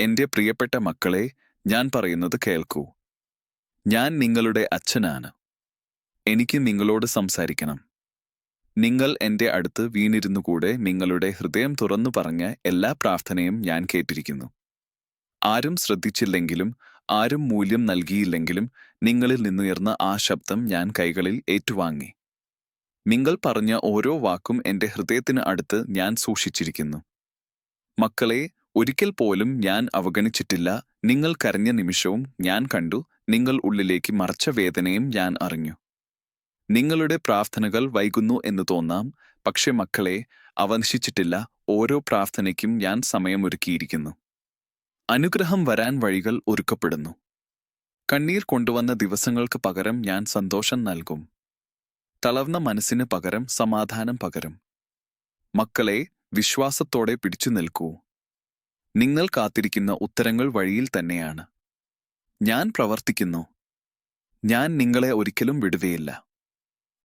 എന്റെ പ്രിയപ്പെട്ട മക്കളെ ഞാൻ പറയുന്നത് കേൾക്കൂ. ഞാൻ നിങ്ങളുടെ അച്ഛനാണ്. എനിക്ക് നിങ്ങളോട് സംസാരിക്കണം. നിങ്ങൾ എന്റെ അടുത്ത് വീണിരുന്നുകൂടെ നിങ്ങളുടെ ഹൃദയം തുറന്നു പറഞ്ഞ എല്ലാ പ്രാർത്ഥനയും ഞാൻ കേട്ടിരിക്കുന്നു. ആരും ശ്രദ്ധിച്ചില്ലെങ്കിലും ആരും മൂല്യം നൽകിയില്ലെങ്കിലും നിങ്ങളിൽ നിന്നുയർന്ന ആ ശബ്ദം ഞാൻ കൈകളിൽ ഏറ്റുവാങ്ങി. നിങ്ങൾ പറഞ്ഞ ഓരോ വാക്കും എന്റെ ഹൃദയത്തിന് അടുത്ത് ഞാൻ സൂക്ഷിച്ചിരിക്കുന്നു. മക്കളെ ഒരിക്കൽ പോലും ഞാൻ അവഗണിച്ചിട്ടില്ല. നിങ്ങൾ കരഞ്ഞ നിമിഷവും ഞാൻ കണ്ടു. നിങ്ങൾ ഉള്ളിലേക്ക് മറച്ച വേദനയും ഞാൻ അറിഞ്ഞു. നിങ്ങളുടെ പ്രാർത്ഥനകൾ വൈകുന്നു എന്ന് തോന്നാം. പക്ഷെ മക്കളെ അവനശിച്ചിട്ടില്ല ഓരോ പ്രാർത്ഥനയ്ക്കും ഞാൻ സമയമൊരുക്കിയിരിക്കുന്നു. അനുഗ്രഹം വരാൻ വഴികൾ ഒരുക്കപ്പെടുന്നു. കണ്ണീർ കൊണ്ടുവന്ന ദിവസങ്ങൾക്ക് പകരം ഞാൻ സന്തോഷം നൽകും. തളർന്ന മനസ്സിന് പകരം സമാധാനം പകരും. മക്കളെ വിശ്വാസത്തോടെ പിടിച്ചു നിൽക്കൂ. നിങ്ങൾ കാത്തിരിക്കുന്ന ഉത്തരങ്ങൾ വഴിയിൽ തന്നെയാണ്. ഞാൻ പ്രവർത്തിക്കുന്നു. ഞാൻ നിങ്ങളെ ഒരിക്കലും വിടുകയില്ല.